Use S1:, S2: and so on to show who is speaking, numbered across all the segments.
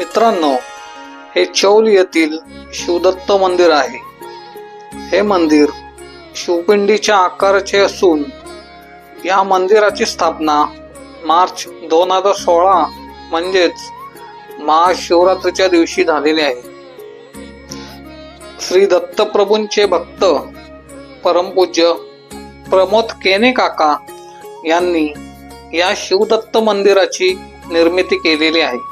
S1: मित्रांनो हे चौल येथील शिवदत्त मंदिर आहे. हे मंदिर शिवपिंडीच्या आकाराचे असून या मंदिराची स्थापना मार्च दोन हजार सोळा म्हणजेच महाशिवरात्रीच्या दिवशी झालेली आहे. श्री दत्तप्रभूंचे भक्त परमपूज्य प्रमोद केने काका यांनी या शिवदत्त मंदिराची निर्मिती केलेली आहे.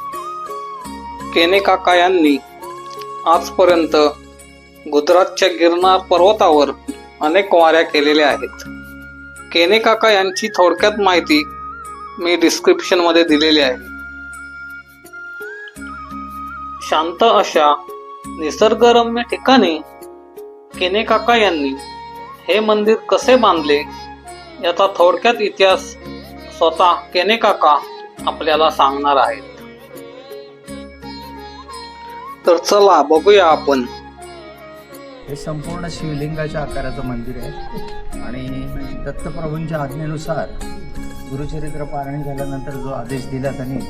S1: केने काका यांनी आजपर्यंत गुजरातच्या गिरनार पर्वतावर अनेक वाऱ्या केलेल्या आहेत. केने काका यांची थोडक्यात माहिती मी डिस्क्रिप्शनमध्ये दिलेली आहे. शांत अशा निसर्गरम्य ठिकाणी केने काका यांनी हे मंदिर कसे बांधले याचा थोडक्यात इतिहास स्वतः केने काका आपल्याला सांगणार आहेत. तर चला बघूया आपण.
S2: हे संपूर्ण शिवलिंगाच्या आकाराचं मंदिर आहे. आणि दत्तप्रभूंच्या आज्ञेनुसार गुरुचरित्र पारायण झाल्यानंतर जो आदेश दिला त्यांनी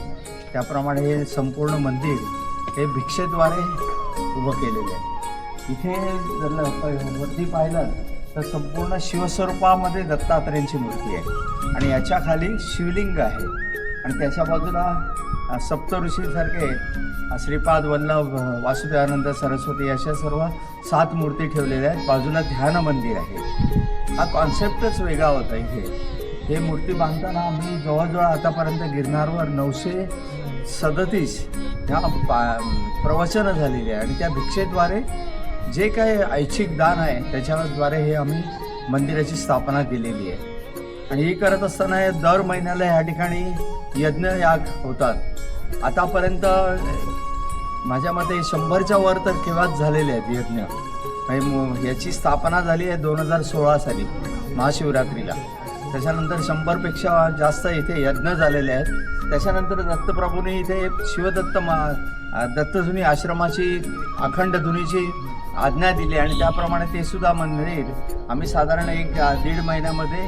S2: त्याप्रमाणे हे संपूर्ण मंदिर हे भिक्षेद्वारे उभं केलेलं आहे. इथे जर वरती पाहिलं तर संपूर्ण शिवस्वरूपामध्ये दत्तात्रेयांची मूर्ती आहे. आणि याच्या खाली शिवलिंग आहे. आणि त्याच्या बाजूला सप्तऋषीसारखे श्रीपाद वल्लभ वासुदेवानंद सरस्वती अशा सर्व सात मूर्ती ठेवलेल्या आहेत. बाजूला ध्यान मंदिर आहे. हा कॉन्सेप्टच वेगळा होता इथे. हे मूर्ती बांधताना आम्ही जवळजवळ आतापर्यंत गिरनारवर नऊशे सदतीस ह्या पा प्रवचनं झालेली आहे. आणि त्या भिक्षेद्वारे जे काही ऐच्छिक दान आहे त्याच्याद्वारे हे आम्ही मंदिराची स्थापना केलेली आहे. आणि हे करत असताना दर महिन्याला ह्या ठिकाणी यज्ञयाग होतात. आतापर्यंत माझ्या मते शंभरच्या वर तर केव्हाच झालेले आहेत यज्ञ. म्हणजे याची स्थापना झाली आहे दोन हजार सोळा साली महाशिवरात्रीला. त्याच्यानंतर शंभरपेक्षा जास्त इथे यज्ञ झालेले आहेत. त्याच्यानंतर दत्तप्रभूने इथे शिवदत्त मा दत्तधुनी आश्रमाची अखंड धुनीची आज्ञा दिली आणि त्याप्रमाणे ते सुद्धा मंदिर आम्ही साधारण एक दीड महिन्यामध्ये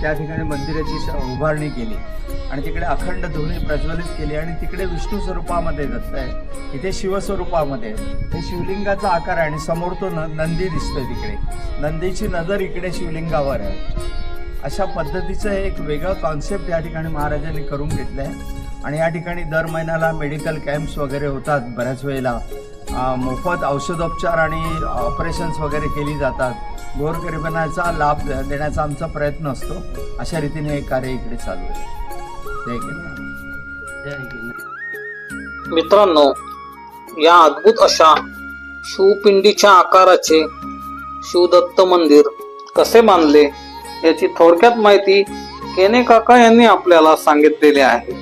S2: त्या ठिकाणी मंदिराची उभारणी केली. आणि तिकडे अखंड धुनी प्रज्वलित केली आणि तिकडे विष्णू स्वरूपामध्ये दत्त आहे इथे शिवस्वरूपामध्ये आहे. हे शिवलिंगाचा आकार आहे आणि समोर तो न नंदी दिसतोय तिकडे. नंदीची नजर इकडे शिवलिंगावर आहे. अशा पद्धतीचं एक वेगळं कॉन्सेप्ट या ठिकाणी महाराजांनी करून घेतलं आहे आणि या ठिकाणी दर महिन्याला मेडिकल कॅम्प्स वगैरे होतात बऱ्याच वेळेला. मोफत औषधोपचार आणि ऑपरेशन्स वगैरे केली जातात. गोरगरिबांचा लाभ देण्याचा आमचा प्रयत्न असतो. अशा रीतीने हे कार्य इकडे चालू आहे. जय
S1: मित्रांनो या अद्भुत अशा शिवपिंडीच्या आकाराचे शिवदत्त मंदिर कसे बांधले याची थोडक्यात माहिती केने काका यांनी आपल्याला सांगितलेली आहे.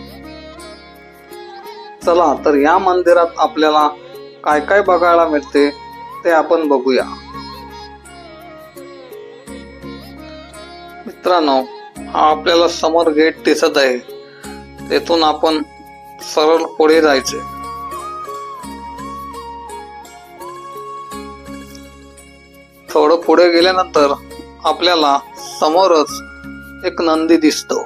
S1: चला तर या मंदिरात आपल्याला काय काय बघायला मिळते ते आपण बघूया. मित्रांनो हा आपल्याला समोर गेट दिसत आहे. तेथून आपण सरळ पुढे जायचे. थोडं पुढे गेल्यानंतर आपल्याला समोरच एक नंदी दिसतो.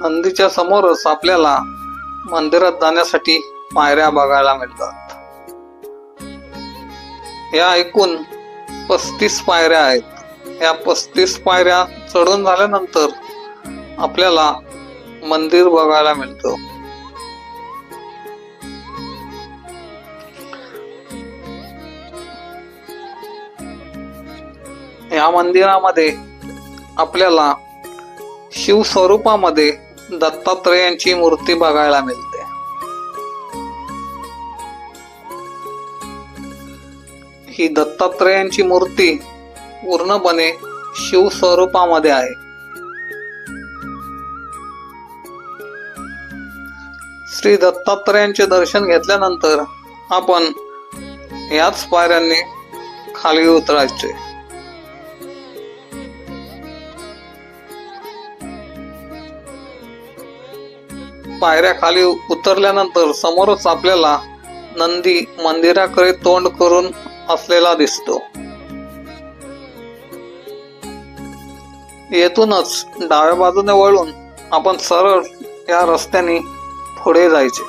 S1: नंदीच्या समोरच आपल्याला मंदिरात जाण्यासाठी पायऱ्या बघायला मिळतात. या एकूण पस्तीस पायऱ्या आहेत. या पस्तीस पायऱ्या चढून झाल्यानंतर आपल्याला मंदिर बघायला मिळतं. या मंदिरामध्ये आपल्याला शिव स्वरूपामध्ये दत्तात्रेयांची मूर्ती बघायला मिळते. ही दत्तात्रेयांची मूर्ती पूर्णपणे शिव स्वरूपामध्ये आहे. श्री दत्तात्रेयांचे दर्शन घेतल्यानंतर आपण याच पायऱ्यांनी खाली उतरायचे. पायऱ्या खाली उतरल्यानंतर समोरच आपल्याला नंदी मंदिराकडे तोंड करून असलेला दिसतो. येथूनच डाव्या बाजूने वळून आपण सरळ या रस्त्याने पुढे जायचे.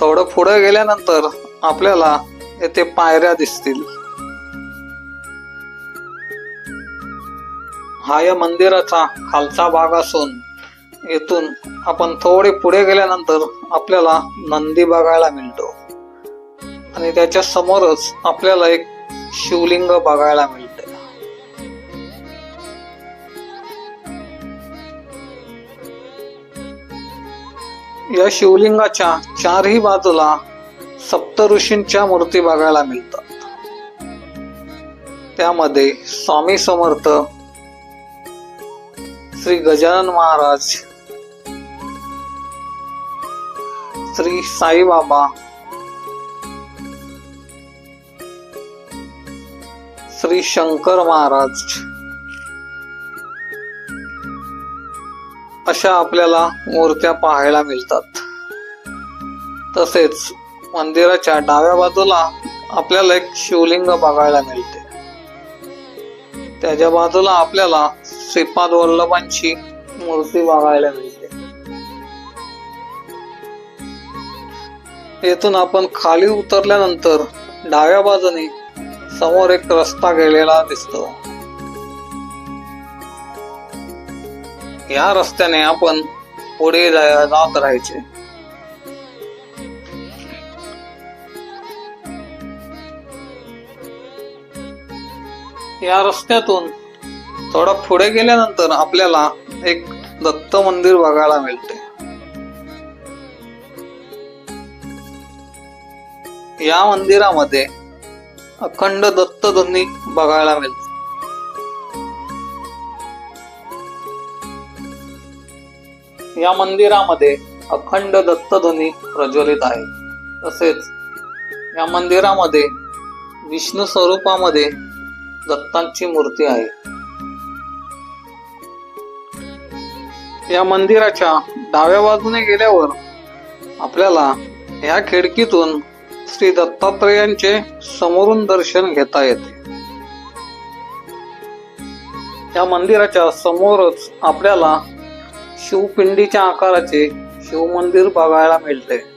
S1: थोडं पुढे गेल्यानंतर आपल्याला येथे पायऱ्या दिसतील. हा या मंदिराचा खालचा भाग असून येथून आपण थोडे पुढे गेल्यानंतर आपल्याला नंदी बघायला मिळतो. आणि त्याच्या समोरच आपल्याला एक शिवलिंग बघायला मिळते. या शिवलिंगाच्या चारही बाजूला सप्त ऋषींच्या मूर्ती बघायला मिळतात. त्यामध्ये स्वामी समर्थ श्री गजानन महाराज श्री साईबाबा श्री शंकर महाराज. अशा आपल्याला मूर्त्या पाहायला मिळतात. तसेच मंदिराच्या डाव्या बाजूला आपल्याला एक शिवलिंग बघायला मिळते. त्याच्या बाजूला आपल्याला श्रीपाद वल्लभांची मूर्ती बघायला मिळते. येथून आपण खाली उतरल्यानंतर डाव्या बाजूने समोर एक रस्ता गेलेला दिसतो. या रस्त्याने आपण पुढे जात राहायचे. या रस्त्यातून थोडा पुढे गेल्यानंतर आपल्याला एक दत्त मंदिर बघायला मिळते. या मंदिरामध्ये अखंड दत्त ध्वनी बघायला मिळते. या मंदिरामध्ये अखंड दत्तध्वनी प्रज्वलित आहे. तसेच या मंदिरामध्ये विष्णू स्वरूपामध्ये दत्तांची मूर्ती आहे. या मंदिराच्या डाव्या बाजूने गेल्यावर आपल्याला या खिडकीतून श्री दत्तात्रेयांचे समोरून दर्शन घेता येते. या मंदिराच्या समोरच आपल्याला शिवपिंडीच्या आकाराचे शिवमंदिर बघायला मिळते.